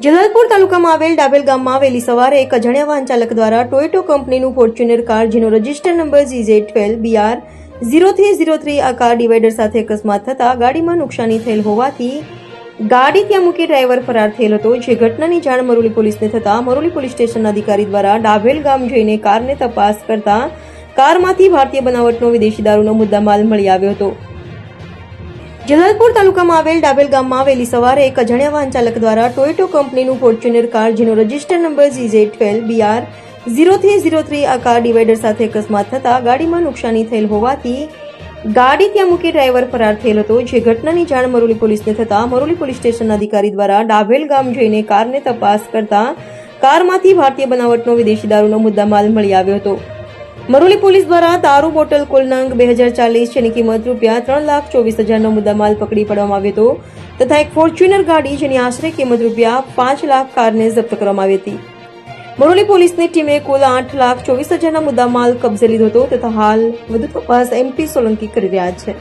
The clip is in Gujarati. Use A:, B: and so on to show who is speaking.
A: જલાલપુર તાલુકામાં આવેલ ડાબેલ ગામમાં વહેલી સવારે એક અજાણ્યા વાહન ચાલક દ્વારા ટોયોટો કંપનીનું ફોર્ચ્યુનર કાર, જેનો register number GZ twelve, BR zero three zero three આ કાર ડિવાઈડર સાથે અકસ્માત થતાં ગાડીમાં નુકસાની થયેલ હોવાથી ગાડી ત્યાં મૂકી ડ્રાઈવર ફરાર થયેલ હતો, જે ઘટનાની જાણ મરોલી પોલીસને થતા મરોલી પોલીસ સ્ટેશનના અધિકારી દ્વારા ડાભેલ ગામ જઈને કારને તપાસ કરતા કારમાંથી ભારતીય બનાવટનો વિદેશી દારૂનો મુદ્દામાલ મળી આવ્યો હતો. જલાલપુર તાલુકામાં આવેલ ડાબેલ ગામમાં વહેલી સવારે એક અજાણ્યા વાહન ચાલક દ્વારા ટોયોટો કંપનીનું ફોર્ચ્યુનર કાર, જેનો register number GJ twelve, BR zero three zero three આ કાર ડિવાઈડર સાથે અકસ્માત થતાં ગાડીમાં નુકસાની થયેલ હોવાથી ગાડી ત્યાં મૂકી ડ્રાઈવર ફરાર થયેલ હતો, જે ઘટનાની જાણ મરોલી પોલીસને થતાં મરોલી પોલીસ સ્ટેશનના અધિકારી દ્વારા ડાભેલ ગામ જઈને કારને તપાસ કરતા કારમાંથી ભારતીય બનાવટનો વિદેશી દારૂનો મુદ્દામાલ મળી આવ્યો હતો. મરોલી પોલીસ દ્વારા દારૂ બોટલ કુલ નંગ બે હજાર ચાલીસ જેની કિંમત રૂપિયા ત્રણ લાખ ચોવીસ હજારનો મુદ્દામાલ પકડી પાડવામાં આવ્યો હતો તથા એક ફોર્ચ્યુનર ગાડી જેની આશરે કિંમત રૂપિયા પાંચ લાખ કારને જપ્ત કરવામાં આવી હતી. મરોલી પોલીસની ટીમે કુલ આઠ લાખ ચોવીસ હજારના મુદ્દામાલ કબજે લીધો હતો તથા હાલ વધુ તપાસ એમપી સોલંકી કરી રહ્યા છે.